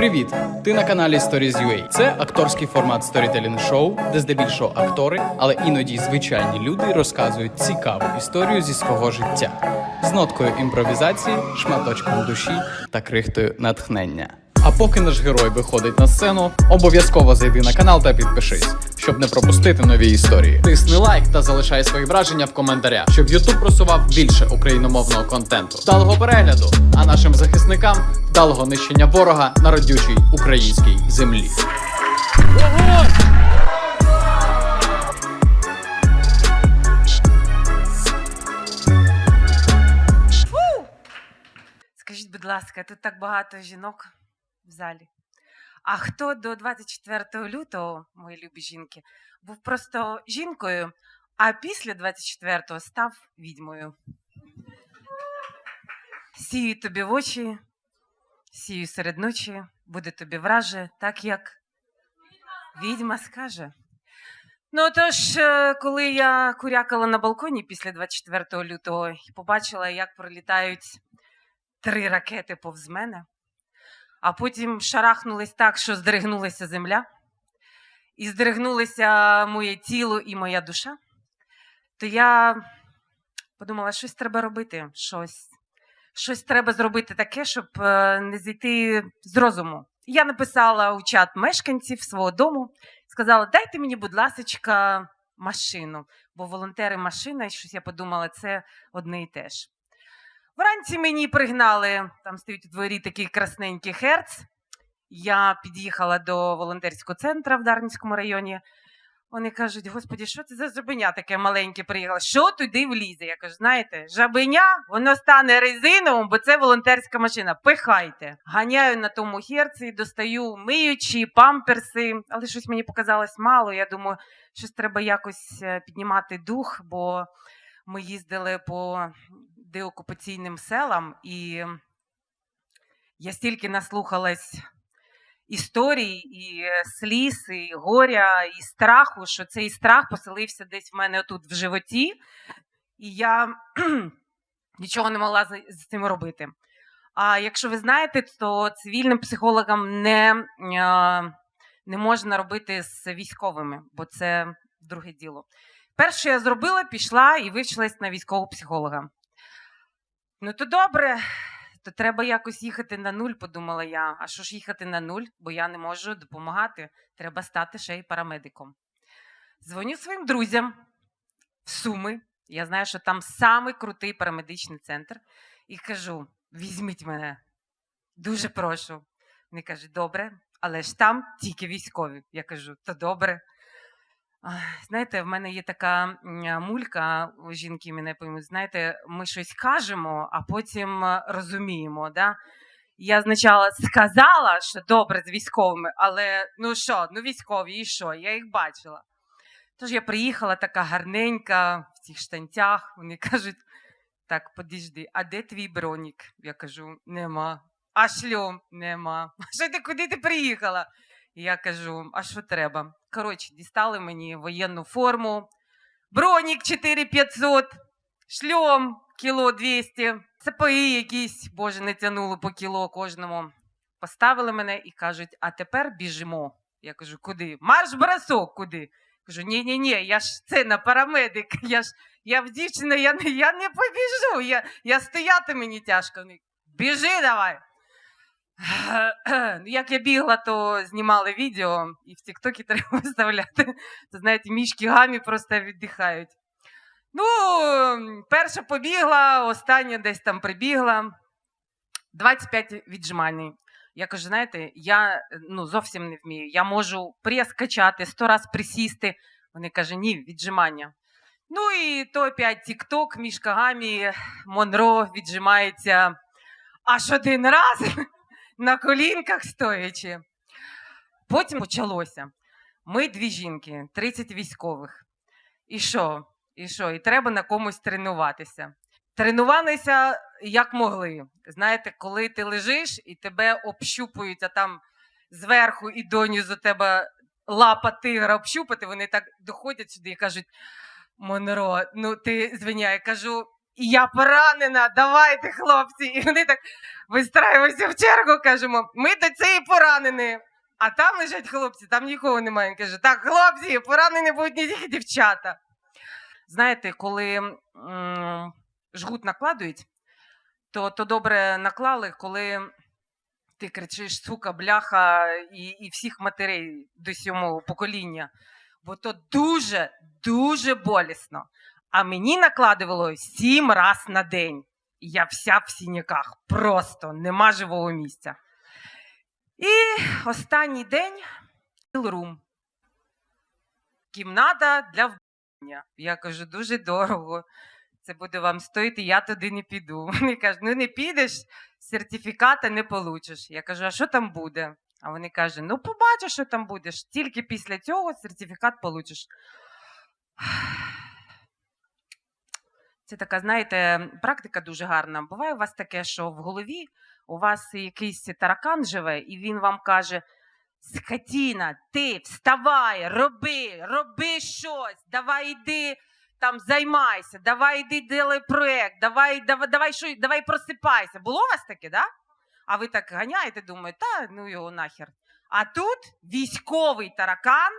Привіт! Ти на каналі Stories.ua. Це акторський формат сторітелінг шоу, де здебільшого актори, але іноді звичайні люди розказують цікаву історію зі свого життя з ноткою імпровізації, шматочком душі та крихтою натхнення. А поки наш герой виходить на сцену, обов'язково зайди на канал та підпишись, щоб не пропустити нові історії. Тисни лайк та залишай свої враження в коментарях, щоб YouTube просував більше україномовного контенту. Вдалого перегляду, а нашим захисникам вдалого нищення ворога на родючій українській землі. Скажіть, будь ласка, тут так багато жінок в залі. А хто до 24 лютого, мої любі жінки, був просто жінкою, а після 24-го став відьмою? Сію тобі в очі, сію серед ночі, буде тобі враже, так як відьма скаже. Ну тож, е, коли я курякала на балконі після 24 лютого і побачила, як пролітають три ракети повз мене, а потім шарахнулись так, що здригнулася земля, і здригнулося моє тіло і моя душа, то я подумала, щось треба робити, щось, щось треба зробити таке, щоб е, не зійти з розуму. Я написала у чат мешканців свого дому, сказала: дайте мені, будь ласочка, машину, бо волонтери машина, і щось я подумала, це одне і те ж. Вранці мені пригнали, там стоїть у дворі такий красненький херц. Я під'їхала до волонтерського центру в Дарницькому районі. Вони кажуть: Господі, що це за жабеня таке маленьке приїхало? Що туди влізе? Я кажу, знаєте, жабеня, воно стане резиновим, бо це волонтерська машина. Пихайте. Ганяю на тому херці, достаю миючі, памперси, але щось мені показалось мало. Я думаю, щось треба якось е, піднімати дух, бо ми їздили по деокупаційним селам, і я стільки наслухалась історій, і сліз, і горя, і страху, що цей страх поселився десь в мене тут в животі, і я нічого не могла з з цим робити. А якщо ви знаєте, то цивільним психологам не, е, не можна робити з військовими, бо це друге діло. Перше, що я зробила, пішла і вивчилась на військового психолога. Ну, то добре, то треба якось їхати на нуль, подумала я. А що ж їхати на нуль, бо я не можу допомагати. Треба стати ще й парамедиком. Дзвоню своїм друзям в Суми. Я знаю, що там самий крутий парамедичний центр. І кажу: візьміть мене. Дуже прошу. Вони кажуть, добре, але ж там тільки військові. Я кажу, то добре. Знаєте, в мене є така мулька, жінки мене поймуть, знаєте, ми щось кажемо, а потім розуміємо. Да? Я спочатку сказала, що добре з військовими, але ну що, ну військові, і що? Я їх бачила. Тож я приїхала така гарненька в цих штанцях. Вони кажуть: так, подожди, а де твій бронік? Я кажу, нема. А шльом нема. А що ти куди ти приїхала? Я кажу: а що треба? Коротше, дістали мені воєнну форму, бронік 4500, шльом кіло 200, сапоги якісь, боже, не тянуло по кіло кожному. Поставили мене і кажуть: а тепер біжимо. Я кажу, куди? Марш бросок, куди? Кажу, ні, ні, ні, я ж це на парамедик. Я ж я в дівчина, я не, я не побіжу. Я, я стояти мені тяжко. Біжи давай. Ну, Як я бігла, то знімали відео, і в Тіктокі треба виставляти. То знаєте, мішки гамі просто віддихають. Ну, перша побігла, остання десь там прибігла. 25 віджимань. Я кажу, знаєте, я ну, зовсім не вмію. Я можу прес качати, 100 раз присісти. Вони кажуть, ні, віджимання. Ну і то опять Тікток, мішка гамі, Монро віджимається аж один раз на колінках стоячи. Потім почалося. Ми дві жінки, 30 військових. І що? І що? І треба на комусь тренуватися. Тренувалися як могли. Знаєте, коли ти лежиш і тебе общупують, а там зверху і донизу тебе лапа тигра общупати, вони так доходять сюди і кажуть: Монро, ну ти звиняй, кажу, я поранена, давайте, хлопці. І вони так вистраюються в чергу, кажемо, ми до цієї поранені. А там лежать хлопці, там нікого немає. Він каже, так, хлопці, поранені будуть не тільки дівчата. Знаєте, коли м, жгут накладують, то, то добре наклали, коли ти кричиш сука, бляха і, і всіх матерей до сьомого покоління. Бо то дуже, дуже болісно. А мені накладувало сім раз на день. І я вся в сіняках. Просто нема живого місця. І останній день рум. Кімната для вбирання. Я кажу, дуже дорого. Це буде вам стоїти, я туди не піду. Вони кажуть, ну не підеш, сертифіката не получиш. Я кажу, а що там буде? А вони кажуть, ну побачиш, що там будеш. Тільки після цього сертифікат получиш. Це така, знаєте, практика дуже гарна. Буває у вас таке, що в голові у вас якийсь таракан живе, і він вам каже: Скотіна, ти вставай, роби, роби щось, давай йди там займайся, давай йди делай проект, давай, давай, давай, що, давай просипайся. Було у вас таке, да? А ви так ганяєте, думаєте, та ну його нахер. А тут військовий таракан,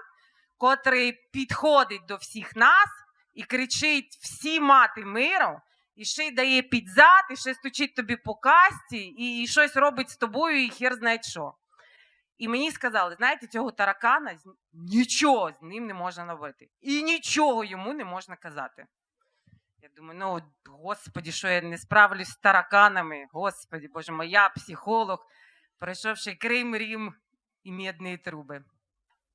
котрий підходить до всіх нас і кричить всі мати миру, і ще й дає під зад, і ще стучить тобі по касті, і, і щось робить з тобою, і хер знає що. І мені сказали, знаєте, цього таракана нічого з ним не можна робити. І нічого йому не можна казати. Я думаю, ну, господі, що я не справлюсь з тараканами. Господі, боже мой, я психолог, пройшовши Крим, Рім і медні труби.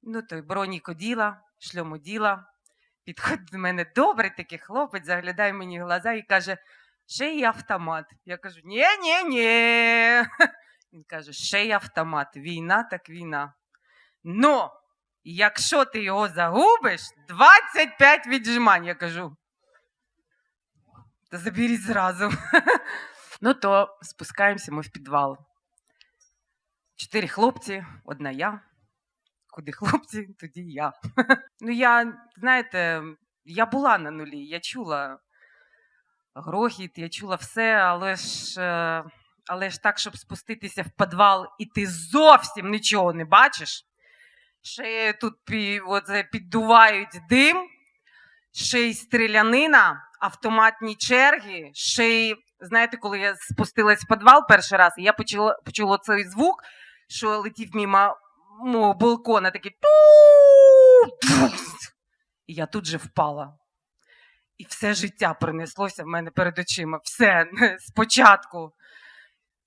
Ну, той броніко діла, шльому діла. Підходить до мене добрий такий хлопець, заглядає мені в глаза і каже: ще й автомат. Я кажу: ні, ні, ні. Він каже: ще й автомат. Війна так війна. Ну, якщо ти його загубиш, 25 віджимань. Я кажу. Та заберіть зразу. ну, то спускаємося ми в підвал. Чотири хлопці, одна я. Куди хлопці, тоді я. ну, я, знаєте, я була на нулі, я чула грохіт, я чула все, але ж, е, але ж так, щоб спуститися в підвал, і ти зовсім нічого не бачиш. Ще тут оце, піддувають дим, ще й стрілянина, автоматні черги, ще й, знаєте, коли я спустилась в підвал перший раз, і я почула, почула цей звук, що летів мимо мого балкона, такий І я тут же впала. І все життя принеслося в мене перед очима. Все спочатку.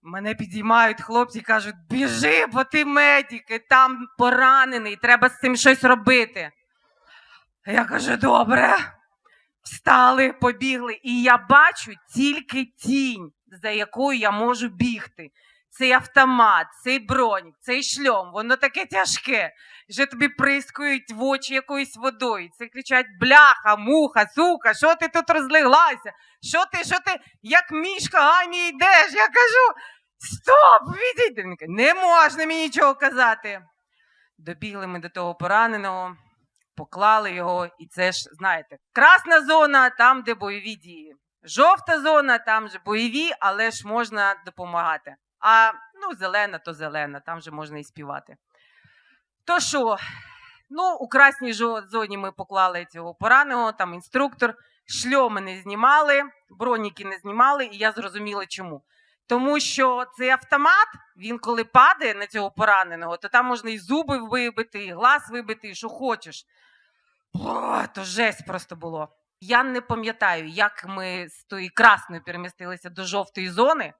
Мене підіймають хлопці і кажуть: біжи, бо ти медик, і там поранений, треба з цим щось робити. Я кажу, добре. Встали, побігли, і я бачу тільки тінь, за якою я можу бігти. Цей автомат, цей бронік, цей шльом, воно таке тяжке. Вже тобі прискують в очі якоюсь водою. Це кричать бляха, муха, сука, що ти тут розлеглася? Що ти, що ти, як мішка Гані йдеш? Я кажу, стоп, відійди. Не можна мені нічого казати. Добігли ми до того пораненого, поклали його, і це ж, знаєте, красна зона там, де бойові дії. Жовта зона, там же бойові, але ж можна допомагати. А ну, зелена, то зелена, там же можна і співати. То що, ну, у красній зоні ми поклали цього пораненого, там інструктор, шльоми не знімали, броніки не знімали, і я зрозуміла чому. Тому що цей автомат, він коли падає на цього пораненого, то там можна і зуби вибити, і глаз вибити, і що хочеш. О, то жесть просто було. Я не пам'ятаю, як ми з тої красної перемістилися до жовтої зони.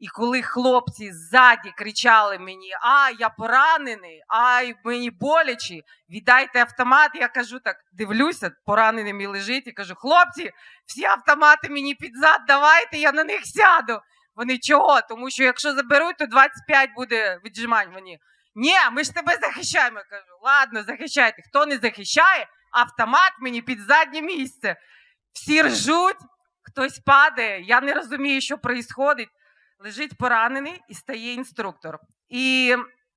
І коли хлопці ззаді кричали мені: А, я поранений, ай, мені боляче, віддайте автомат. Я кажу так, дивлюся, поранений мій лежить, і кажу: хлопці, всі автомати мені під зад, давайте, я на них сяду. Вони чого? Тому що якщо заберуть, то 25 буде віджимань. Вони ні, ми ж тебе захищаємо. Я кажу, ладно, захищайте. Хто не захищає, автомат мені під заднє місце. Всі ржуть, хтось падає. Я не розумію, що відбувається. Лежить поранений і стає інструктор. І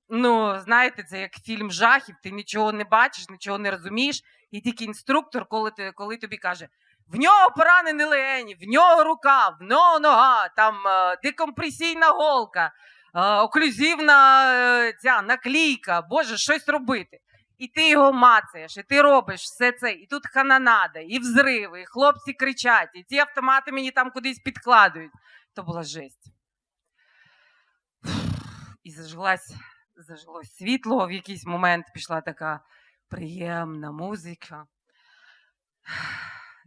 ну, знаєте, це як фільм жахів, ти нічого не бачиш, нічого не розумієш, і тільки інструктор, коли, ти, коли тобі каже: В нього поранений легені, в нього рука, в нього нога, там е, декомпресійна голка, е, оклюзивна е, ця наклейка, Боже, щось робити. І ти його мацаєш, і ти робиш все це, і тут хананада, і взриви, і хлопці кричать, і ці автомати мені там кудись підкладують. То була жесть. І зажглась, зажглось світло в якийсь момент, пішла така приємна музика.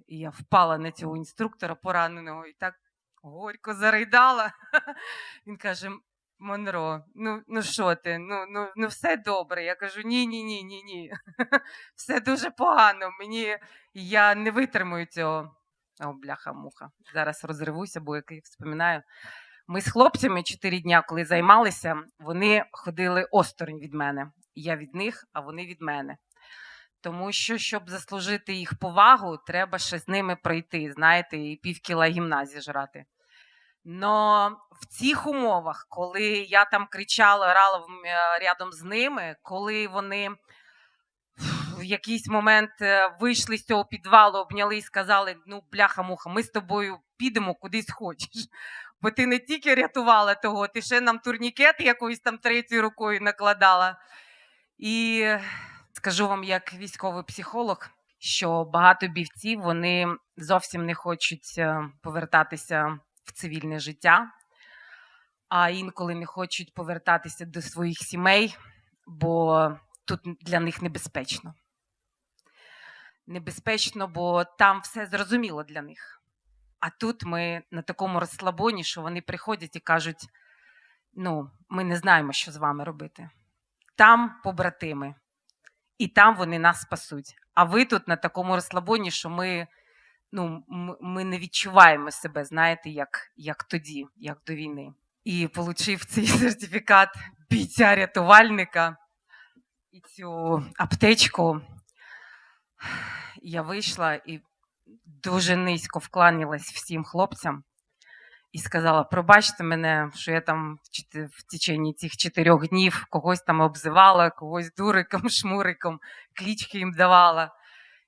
І я впала на цього інструктора пораненого і так горько заридала. Він каже: Монро, ну, ну що ти? Ну, ну, ну все добре. Я кажу: ні, ні, ні, ні, ні. Все дуже погано. Мені я не витримую цього. О, бляха-муха. Зараз розривуся, бо який вспоминаю. Ми з хлопцями чотири дня, коли займалися, вони ходили осторонь від мене. Я від них, а вони від мене. Тому що, щоб заслужити їх повагу, треба ще з ними пройти, знаєте, і пів кіла гімназії жрати. Но в цих умовах, коли я там кричала, орала е, рядом з ними, коли вони в якийсь момент е, вийшли з цього підвалу, обняли і сказали: ну, бляха-муха, ми з тобою підемо кудись хочеш. Бо ти не тільки рятувала того, ти ще нам турнікет якоюсь там третьою рукою накладала. І скажу вам, як військовий психолог, що багато бійців вони зовсім не хочуть е, повертатися в цивільне життя, а інколи не хочуть повертатися до своїх сімей, бо тут для них небезпечно. Небезпечно, бо там все зрозуміло для них. А тут ми на такому розслабоні, що вони приходять і кажуть: ну, ми не знаємо, що з вами робити. Там побратими, і там вони нас спасуть. А ви тут на такому розслабоні, що ми, ну, ми не відчуваємо себе, знаєте, як, як тоді, як до війни. І отримав цей сертифікат бійця-рятувальника і цю аптечку. Я вийшла і дуже низько вкланялась всім хлопцям і сказала: пробачте мене, що я там в течение цих чотирьох днів когось там обзивала, когось дуриком, шмуриком, клічки їм давала.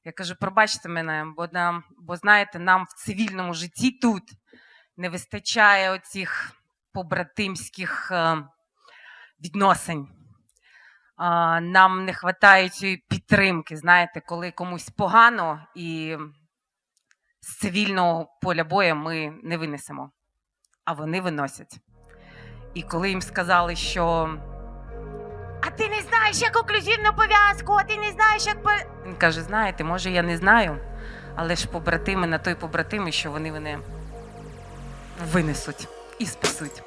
Я кажу, пробачте мене, бо нам, бо знаєте, нам в цивільному житті тут не вистачає оцих побратимських е, відносин. Нам не вистачає цієї підтримки, знаєте, коли комусь погано і з цивільного поля бою ми не винесемо, а вони виносять. І коли їм сказали, що а ти не знаєш, як оклюзивну пов'язку, а ти не знаєш, як пе-» він каже: знаєте, може, я не знаю, але ж побратими на той побратими, що вони мене винесуть і спасуть.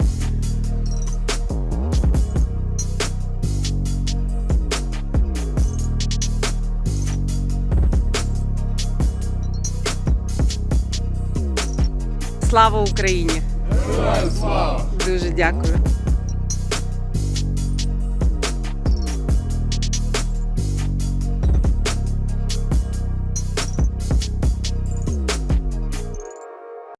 Слава Україні! Дуже дякую.